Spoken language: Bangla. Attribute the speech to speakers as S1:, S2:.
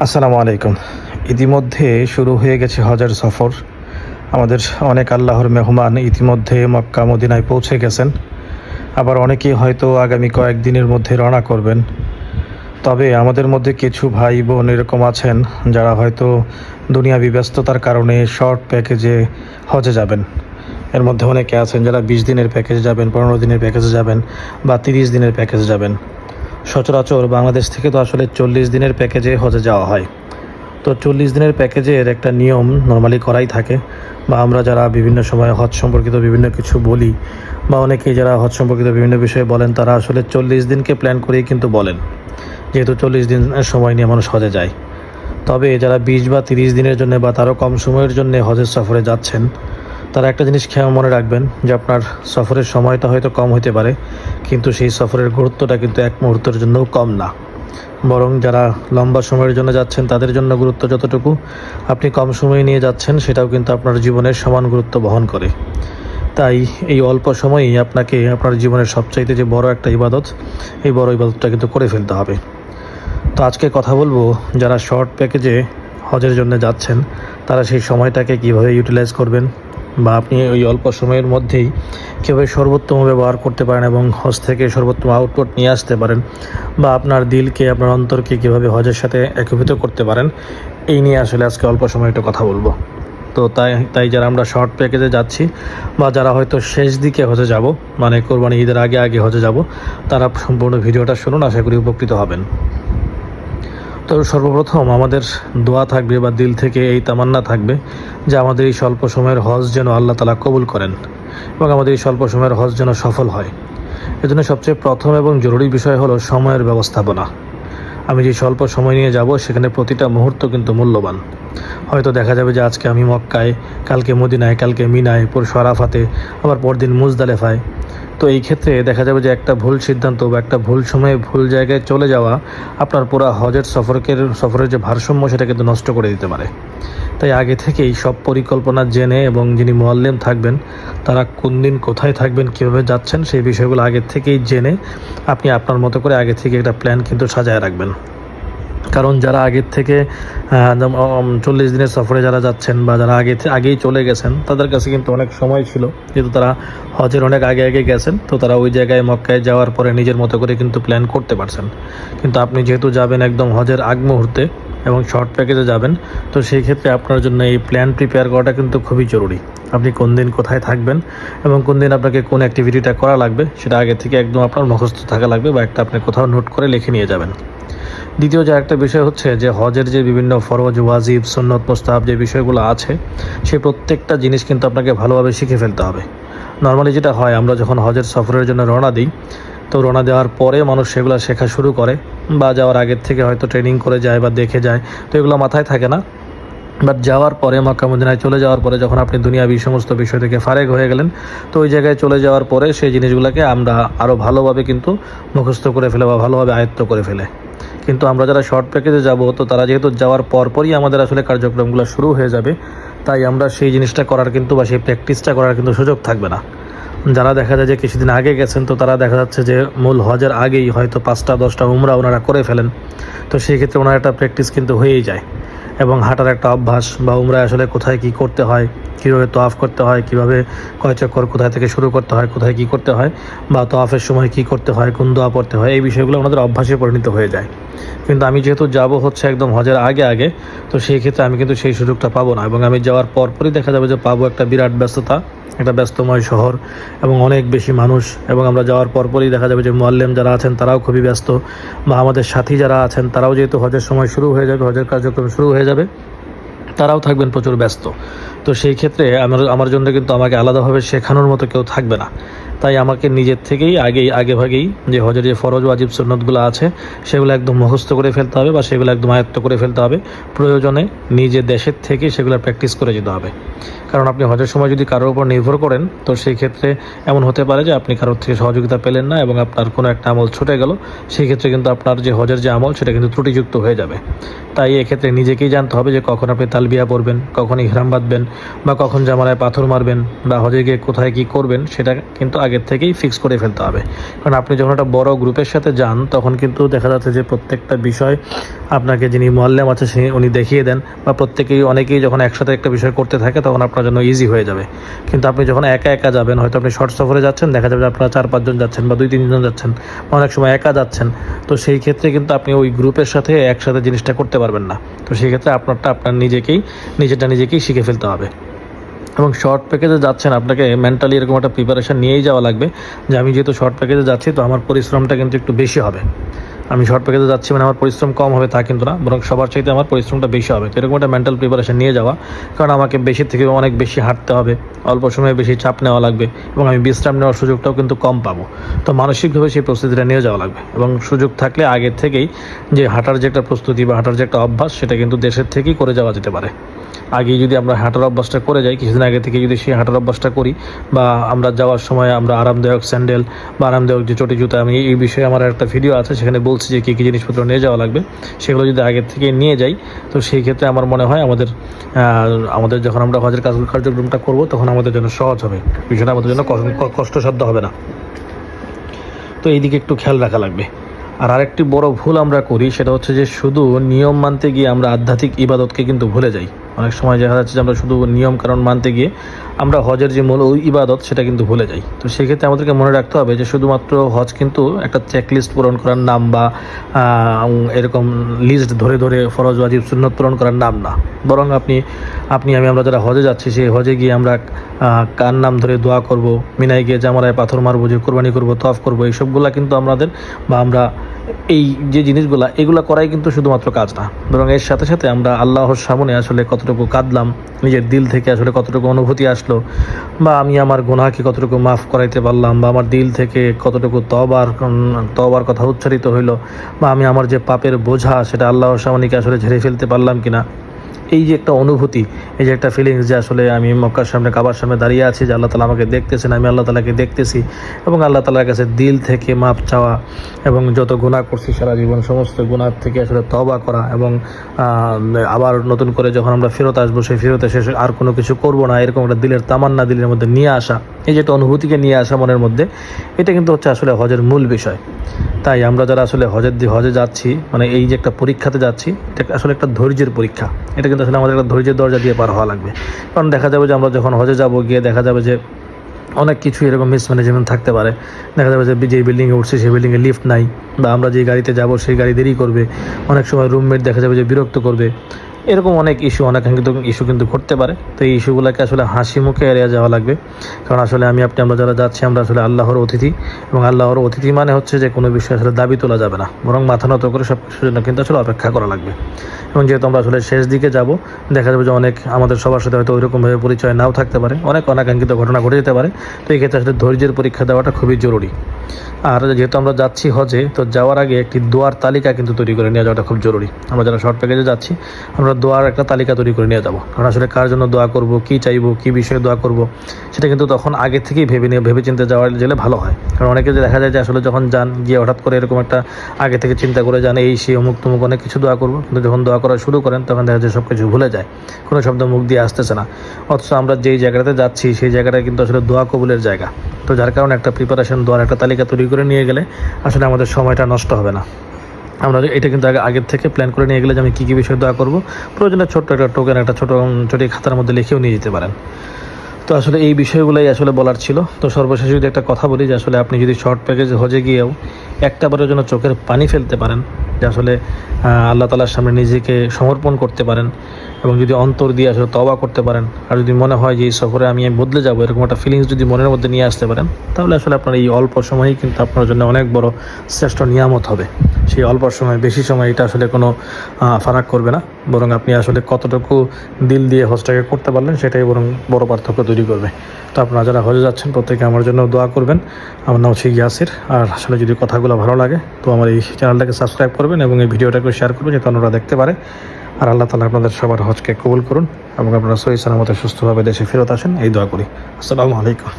S1: আসসালামু আলাইকুম। ইতিমধ্যে শুরু হয়ে গেছে হজের সফর। আমাদের অনেক আল্লাহর মেহমান ইতিমধ্যে মক্কা, মদিনায় পৌঁছে গেছেন। আবার অনেকেই হয়তো আগামী কয়েকদিনের মধ্যে রওনা করবেন। তবে আমাদের মধ্যে কিছু ভাই বোন এরকম আছেন, যারা হয়তো দুনিয়াবি ব্যস্ততার কারণে শর্ট প্যাকেজে হজে যাবেন। এর মধ্যে অনেকে আছেন যারা বিশ দিনের প্যাকেজে যাবেন, পনেরো দিনের প্যাকেজে যাবেন বা তিরিশ দিনের প্যাকেজে যাবেন। সচরাচর বাংলাদেশ থেকে তো আসলে চল্লিশ দিনের প্যাকেজে হজে যাওয়া হয়। তো চল্লিশ দিনের প্যাকেজের একটা নিয়ম নর্মালি করাই থাকে বা আমরা যারা বিভিন্ন সময় হজ সম্পর্কিত বিভিন্ন কিছু বলি বা অনেকেই যারা হজ সম্পর্কিত বিভিন্ন বিষয়ে বলেন, তারা আসলে চল্লিশ দিনকে প্ল্যান করেই কিন্তু বলেন, যেহেতু চল্লিশ দিন সময় নিয়ে মানুষ হজে যায়। তবে যারা বিশ বা তিরিশ দিনের জন্য বা তারও কম সময়ের জন্য হজের সফরে যাচ্ছেন তারা একটা জিনিস খেয়াল মনে রাখবেন যে আপনার সফরের সময়টা হয়তো কম হতে পারে, কিন্তু সেই সফরের গুরুত্বটা কিন্তু এক মুহূর্তের জন্যও কম না। বরং যারা লম্বা সময়ের জন্য যাচ্ছেন, তাদের জন্য গুরুত্ব যতটুকু আপনি কম সময় নিয়ে যাচ্ছেন, সেটাও কিন্তু আপনার জীবনের সমান গুরুত্ব বহন করে। তাই এই অল্প সময়েই আপনাকে আপনার জীবনের সবচাইতে যে বড় একটা ইবাদত, এই বড় ইবাদতটা কিন্তু করে ফেলতে হবে। তো আজকে কথা বলব, যারা শর্ট প্যাকেজে হজের জন্য যাচ্ছেন, তারা সেই সময়টাকে কীভাবে ইউটিলাইজ করবেন বা আপনি ওই অল্প সময়ের মধ্যেই কীভাবে সর্বোত্তম ব্যবহার করতে পারেন এবং হজ থেকে সর্বোত্তম আউটপুট নিয়ে আসতে পারেন বা আপনার দিলকে, আপনার অন্তরকে কীভাবে হজের সাথে একীভূত করতে পারেন, এই নিয়ে আসলে আজকে অল্প সময় একটু কথা বলব। তো তাই তাই যারা আমরা শর্ট প্যাকেজে যাচ্ছি বা যারা হয়তো শেষ দিকে হজে যাব মানে কোরবানি ঈদের আগে আগে হজে যাব, তারা সম্পূর্ণ ভিডিওটা শুনুন, আশা করি উপকৃত হবেন। তো সর্বপ্রথম আমাদের দোয়া থাকবে বা দিল থেকে এই তামান্না থাকবে যে আমাদের এই স্বল্প সময়ের হজ যেন আল্লাহ তালা কবুল করেন এবং আমাদের এই স্বল্প সময়ের হজ যেন সফল হয়। এজন্য সবচেয়ে প্রথম এবং জরুরি বিষয় হলো সময়ের ব্যবস্থাপনা। আমি যে স্বল্প সময় নিয়ে যাব সেখানে প্রতিটা মুহূর্ত কিন্তু মূল্যবান। হয়তো দেখা যাবে যে আজকে আমি মক্কায়, কালকে মদিনায়, কালকে মিনায়, পরশু আরাফাতে, আবার পরদিন মুজদালেফায় তো এই ক্ষেত্রে দেখা যাবে যে একটা ভুল সিদ্ধান্ত বা একটা ভুল সময়ে ভুল জায়গায় চলে যাওয়া আপনার পুরো হজের সফরকের, সফরের যে ভারসাম্য সেটা কিন্তু নষ্ট করে দিতে পারে। তাই আগে থেকেই সব পরিকল্পনা জেনে এবং যিনি মোয়াল্লেম থাকবেন, তারা কোন দিন কোথায় থাকবেন, কীভাবে যাচ্ছেন, সেই বিষয়গুলো আগে থেকেই জেনে আপনি আপনার মতো করে আগে থেকে একটা প্ল্যান কিন্তু সাজায় রাখবেন। কারণ যারা আগের থেকে চল্লিশ দিনের সফরে যারা যাচ্ছেন বা যারা আগে আগেই চলে গেছেন, তাদের কাছে কিন্তু অনেক সময় ছিল। যেহেতু তারা হজের অনেক আগে আগে গেছেন, তো তারা ওই জায়গায়, মক্কায় যাওয়ার পরে নিজের মতো করে কিন্তু প্ল্যান করতে পারছেন। কিন্তু আপনি যেহেতু যাবেন একদম হজের আগ মুহূর্তে এবং শর্ট প্যাকেজে যাবেন। তো সেই ক্ষেত্রে আপনার জন্য এই প্ল্যান প্রিপেয়ার করাটা কিন্তু খুবই জরুরি। আপনি কোন দিন কোথায় থাকবেন এবং কোন দিন আপনাকে কোন অ্যাক্টিভিটিটা করা লাগবে, সেটা আগে থেকে একদম আপনার মুখস্থ থাকা লাগবে বা একটা আপনি কোথাও নোট করে লিখে নিয়ে যাবেন। দ্বিতীয় যে একটা বিষয় হচ্ছে যে হজের যে বিভিন্ন ফরজ, ওয়াজিব, সন্নত, মোস্তাহাব যে বিষয়গুলো আছে সেই প্রত্যেকটা জিনিস কিন্তু আপনাকে ভালোভাবে শিখে ফেলতে হবে। নর্মালি যেটা হয়, আমরা যখন হজের সফরের জন্য রওনা দিই তো রোনা দেওয়ার পরে মানুষ সেগুলো শেখা শুরু করে, বা যাওয়ার আগের থেকে হয়তো ট্রেনিং করে যায় বা দেখে যায়, তো এগুলো মাথায় থাকে না। বাট যাওয়ার পরে, মক্কা মদিনায় চলে যাওয়ার পরে যখন আপনি দুনিয়াবি সমস্ত বিষয় থেকে ফারেক হয়ে গেলেন, তো ওই জায়গায় চলে যাওয়ার পরে সেই জিনিসগুলোকে আমরা আরও ভালোভাবে কিন্তু মুখস্থ করে ফেলে বা ভালোভাবে আয়ত্ত করে ফেলে। কিন্তু আমরা যারা শর্ট প্যাকেজে যাব, তো তারা যেহেতু যাওয়ার পরপরই আমাদের আসলে কার্যক্রমগুলো শুরু হয়ে যাবে, তাই আমরা সেই জিনিসটা করার কিন্তু বা সেই প্র্যাকটিসটা করার কিন্তু সুযোগ থাকবে না। যারা দেখা যায় যে কিছুদিন আগে গেছেন, তো তারা দেখা যাচ্ছে যে মূল হজের আগেই হয়তো পাঁচটা, দশটা উমরা ওনারা করে ফেলেন। তো সেই ক্ষেত্রে ওনার একটা প্র্যাকটিস কিন্তু হয়েই যায়। এবং হাঁটার একটা অভ্যাস বা উমরা আসলে কোথায় কি করতে হয়, কীভাবে তোয়াফ করতে হয়, কীভাবে কয় চক্কর কোথায় থেকে শুরু করতে হয়, কোথায় কি করতে হয়, বা তোয়াফের সময় কি করতে হয়, কোন দোয়া পড়তে হয়, এই বিষয়গুলো আমাদের অভ্যাসে পরিণত হয়ে যায়। কিন্তু আমি যেহেতু যাব হচ্ছে একদম হজের আগে আগে, তো সেই ক্ষেত্রে আমি কিন্তু সেই সুযোগটা পাবো না। এবং আমি যাওয়ার পরপরই দেখা যাবে যে পাবো একটা বিরাট ব্যস্ততা। একটা ব্যস্তময় শহর এবং অনেক বেশি মানুষ এবং আমরা যাওয়ার পরপরই দেখা যাবে যে মোয়াল্লেম যারা আছেন তারাও খুবই ব্যস্ত বা আমাদের সাথী যারা আছেন তারাও যেহেতু হজের সময় শুরু হয়ে যাবে, হজের কার্যক্রম শুরু হয়ে যাবে। তারাও থাকবেন প্রচুর ব্যস্ত। তো সেই ক্ষেত্রে আমার আমার জন্য কিন্তু আমাকে আলাদাভাবে শেখানোর মতো কেউ থাকবে না। তাই আমাকে নিজের থেকেই আগেই আগে ভাগেই যে হজের যে ফরজ, ওয়াজিব, সুন্নতগুলো আছে, সেগুলো একদম মুখস্থ করে ফেলতে হবে বা সেগুলো একদম আয়ত্ত করে ফেলতে হবে। প্রয়োজনে নিজে দেশের থেকে সেগুলো প্র্যাকটিস করে যেতে হবে। কারণ আপনি হজের সময় যদি কারোর উপর নির্ভর করেন, তো সেই ক্ষেত্রে এমন হতে পারে যে আপনি কারোর থেকে সহযোগিতা পেলেন না এবং আপনার কোনো একটা আমল ছুটে গেল, সেই ক্ষেত্রে কিন্তু আপনার যে হজের যে আমল, সেটা কিন্তু ত্রুটিযুক্ত হয়ে যাবে। তাই এক্ষেত্রে নিজেকেই জানতে হবে যে কখন আপনি তালিম তালবিয়া পড়বেন কখন ইহরাম বাঁধবেন বা কখন জামালায় পাথর মারবেন বা হজে গিয়ে কোথায় কী করবেন, সেটা কিন্তু আগের থেকেই ফিক্স করে ফেলতে হবে। কারণ আপনি যখন একটা বড় গ্রুপের সাথে যান, তখন কিন্তু দেখা যাচ্ছে যে প্রত্যেকটা বিষয় আপনাকে যিনি মোয়াল্লাম আছে, সে উনি দেখিয়ে দেন বা প্রত্যেকেই, অনেকেই যখন একসাথে একটা বিষয় করতে থাকে, তখন আপনার জন্য ইজি হয়ে যাবে। কিন্তু আপনি যখন একা একা যাবেন, হয়তো আপনি শর্ট সফরে যাচ্ছেন, দেখা যাবে আপনারা চার পাঁচজন যাচ্ছেন বা দুই তিনজন যাচ্ছেন অনেক সময় একা যাচ্ছেন, তো সেই ক্ষেত্রে কিন্তু আপনি ওই গ্রুপের সাথে একসাথে জিনিসটা করতে পারবেন না। তো সেই ক্ষেত্রে আপনারটা আপনার নিজেকেই নিজেরটা নিজেকেই শিখে ফেলতে হবে। এবং শর্ট প্যাকেজে যাচ্ছেন, আপনাকে মেন্টালি এরকম একটা প্রিপারেশান নিয়েই যাওয়া লাগবে যে, আমি যেহেতু শর্ট প্যাকেজে যাচ্ছি, তো আমার পরিশ্রমটা কিন্তু একটু বেশি হবে। আমি শর্ট প্যাকেজে যাচ্ছি মানে আমার পরিশ্রম কম হবে তা কিন্তু না, বরং সবার চাইতে আমার পরিশ্রমটা বেশি হবে। এরকম একটা মেন্টাল প্রিপারেশান নিয়ে যাওয়া, কারণ আমাকে বেশি থেকে অনেক বেশি হাঁটতে হবে, অল্প সময়ে বেশি চাপ নেওয়া লাগবে এবং আমি বিশ্রাম নেওয়ার সুযোগটাও কিন্তু কম পাবো। তো মানসিকভাবে সেই প্রস্তুতিটা নিয়ে যাওয়া লাগবে এবং সুযোগ থাকলে আগের থেকেই যে হাঁটার যে একটা প্রস্তুতি বা হাঁটার যে একটা অভ্যাস, সেটা কিন্তু দেশের থেকেই করে যাওয়া যেতে পারে। আগে যদি আমরা হাঁটার অভ্যাসটা করে যাই, কিছুদিন আগে থেকে যদি সেই হাঁটার অভ্যাসটা করি, বা আমরা যাওয়ার সময় আমরা আরামদায়ক স্যান্ডেল বা আরামদায়ক যে চটি জুতা, আমি এই বিষয়ে আমার একটা ভিডিও আছে, সেখানে বলছি যে কী কী জিনিসপত্র নিয়ে যাওয়া লাগবে। সেগুলো যদি আগে থেকে নিয়ে যাই, তো সেই ক্ষেত্রে আমার মনে হয় আমাদের আমাদের যখন আমরা হজের কাজ, কার্যক্রমটা করব, তখন আমাদের জন্য সহজ হবে। বিষয়টা আমাদের জন্য কষ্টসাধ্য হবে না। তো এই দিকে একটু খেয়াল রাখা লাগবে। আর আরেকটি বড় ভুল আমরা করি, সেটা হচ্ছে যে শুধু নিয়ম মানতে গিয়ে আমরা আধ্যাত্মিক ইবাদতকে কিন্তু ভুলে যাই। অনেক সময় দেখা যাচ্ছে যে আমরা শুধু নিয়ম কারণ মানতে গিয়ে আমরা হজের যে মূল ইবাদত সেটা কিন্তু ভুলে যাই। তো সেক্ষেত্রে আমাদেরকে মনে রাখতে হবে যে শুধুমাত্র হজ কিন্তু একটা চেকলিস্ট পূরণ করার নাম বা এরকম লিস্ট ধরে ধরে ফরজ, ওয়াজিব, সুন্নত পূরণ করার নাম না। বরং আপনি আপনি, আমি, আমরা যারা হজে যাচ্ছি, সেই হজে গিয়ে আমরা কার নাম ধরে দোয়া করব, মিনায় গিয়ে জামারায় পাথর মারবো, যে কোরবানি করব তফ করব, এইসবগুলো কিন্তু আমাদের বা আমরা এই যে জিনিসগুলা, এগুলো করাই কিন্তু শুধুমাত্র কাজ না বরং এর সাথে সাথে আমরা আল্লাহর সামনে আসলে কতটুকু কাঁদলাম, নিজের দিল থেকে আসলে কতটুকু অনুভূতি আসলো, বা আমি আমার গুনাহকে কতটুকু মাফ করাইতে পারলাম, বা আমার দিল থেকে কতটুকু তবার তবার কথা উচ্চারিত হইল, বা আমি আমার যে পাপের বোঝা, সেটা আল্লাহর সামনেকে আসলে ঝেড়ে ফেলতে পারলাম কিনা। এই যে একটা অনুভূতি, এই যে একটা ফিলিংস যে আসলে আমি মক্কার সামনে, কাবার সামনে দাঁড়িয়ে আছি যে আল্লাহ তালা আমাকে দেখতেছেন, আমি আল্লাহ তালাকে দেখতেছি এবং আল্লাহ তালার কাছে দিল থেকে মাপ চাওয়া এবং যত গুণা করছি সারা জীবন, সমস্ত গুণার থেকে আসলে তবা করা এবং আবার নতুন করে যখন আমরা ফেরত আসব, সেই ফেরত এসে আর কোনো কিছু করব না, এরকম একটা দিলের তামান্না দিলের মধ্যে নিয়ে আসা। এই যে একটা অনুভূতিকে নিয়ে আসা মনের মধ্যে, এটা কিন্তু হচ্ছে আসলে হজের মূল বিষয়। তাই আমরা যারা আসলে হজের হজে যাচ্ছি মানে এই যে একটা পরীক্ষাতে যাচ্ছি, এটা আসলে একটা ধৈর্যের পরীক্ষা। এটা কিন্তু আসলে আমাদের একটা ধৈর্যের দরজা দিয়ে পার হওয়া লাগবে। কারণ দেখা যাবে যে আমরা যখন হজে যাব, গিয়ে দেখা যাবে যে অনেক কিছু এরকম মিসম্যানেজমেন্ট থাকতে পারে। দেখা যাবে যে যে বিল্ডিংয়ে উঠছে, সেই বিল্ডিংয়ে লিফট নাই, বা আমরা যে গাড়িতে যাব, সেই গাড়ি দেরি করবে। অনেক সময় রুমমেট দেখা যাবে যে বিরক্ত করবে। এরকম অনেক ইস্যু অনেক কিন্তু ইস্যু কিন্তু ঘটতে পারে। তো এই ইস্যুগুলোকে আসলে হাসি মুখে এড়িয়ে যাওয়া লাগবে। কারণ আসলে আমি, আপনি, আমরা যারা যাচ্ছি, আমরা আসলে আল্লাহর অতিথি। এবং আল্লাহর অতিথি মানে হচ্ছে যে কোনো বিষয়ে আসলে দাবি তোলা যাবে না। বরং মাথা নত করে সব কিছুর জন্য কিন্তু আসলে অপেক্ষা করা লাগবে। এবং যেহেতু আমরা আসলে শেষ দিকে যাব, দেখা যাবে যে অনেক আমাদের সবার সাথে হয়তো ওইরকমভাবে পরিচয় নাও থাকতে পারে। অনেক অনাকাঙ্ক্ষিত ঘটনা ঘটে যেতে পারে। তো এই ক্ষেত্রে আসলে ধৈর্যের পরীক্ষা দেওয়াটা খুবই জরুরি। আর যেহেতু আমরা যাচ্ছি হজে, তো যাওয়ার আগে একটি দোয়ার তালিকা কিন্তু তৈরি করে নিয়ে যাওয়াটা খুব জরুরি। আমরা যারা শর্ট প্যাকেজে যাচ্ছি, আমরা দোয়ার একটা তালিকা তৈরি করে নিয়ে যাব। কারণ আসলে কার জন্য দোয়া করব, কী চাইব, কী বিষয়ে দোয়া করব, সেটা কিন্তু তখন আগে থেকেই ভেবে নিয়ে ভেবে চিন্তে যাওয়া গেলে ভালো হয়। কারণ অনেকে যে দেখা যায় যে আসলে যখন যান, গিয়ে হঠাৎ করে এরকম একটা আগে থেকে চিন্তা করে যান, এই, সে, অমুক, তমুক অনেক কিছু দোয়া করব, কিন্তু যখন দোয়া করা শুরু করেন, তখন দেখা যায় সব কিছু ভুলে যায়। কোনো শব্দ মুখ দিয়ে আসতেছে না। অথচ আমরা যেই জায়গাটাতে যাচ্ছি, সেই জায়গাটা কিন্তু আসলে দোয়া কবুলের জায়গা। তো যার কারণে একটা প্রিপারেশন দোয়ার একটা তালিকা তৈরি করে নিয়ে গেলে আসলে আমাদের সময়টা নষ্ট হবে না। আমরা এটা কিন্তু আগে আগের থেকে প্ল্যান করে নিয়ে গেলে যে আমি কী কী বিষয়ে দোয়া করব, প্রয়োজনে ছোট্ট একটা টোকেন একটা ছোটো ছোটো খাতার মধ্যে লিখেও নিয়ে যেতে পারেন। তো আসলে এই বিষয়গুলোই আসলে বলার ছিল। তো সর্বশেষ যদি একটা কথা বলি যে আসলে আপনি যদি শর্ট প্যাকেজ হজে গিয়েও একটা বারের জন্য চোখের পানি ফেলতে পারেন, যে আসলে আল্লাহ তালার সামনে নিজেকে সমর্পণ করতে পারেন এবং যদি অন্তর দিয়ে আসলে তবা করতে পারেন, আর যদি মনে হয় যে এই সফরে আমি বদলে যাব, এরকম একটা ফিলিংস যদি মনের মধ্যে নিয়ে আসতে পারেন, তাহলে আসলে আপনার এই অল্প সময়ই কিন্তু আপনার জন্য অনেক বড় শ্রেষ্ঠ নিয়ামত হবে। সেই অল্প সময়, বেশি সময় এটা আসলে কোনো ফারাক করবে না। বরং আপনি আসলে কতটুকু দিল দিয়ে হজটাকে করতে পারলেন, সেটাই বরং বড় পার্থক্য তৈরি করবে। তো আপনারা যারা হজে যাচ্ছেন, প্রত্যেকে আমার জন্য দোয়া করবেন। আমার নাম হচ্ছে ইয়াসির। আর আসলে যদি কথাগুলো ভালো লাগে, তো আমার এই চ্যানেলটাকে সাবস্ক্রাইব করবেন এবং এই ভিডিওটাকে শেয়ার করবেন, যাতে অন্যরা দেখতে পারে। আর আল্লাহ তালা আপনাদের সবার হজকে কবুল করুন এবং আপনারা সহি সালামতে সুস্থভাবে দেশে ফেরত আসেন। এই দোয়া করি। আসসালামু আলাইকুম।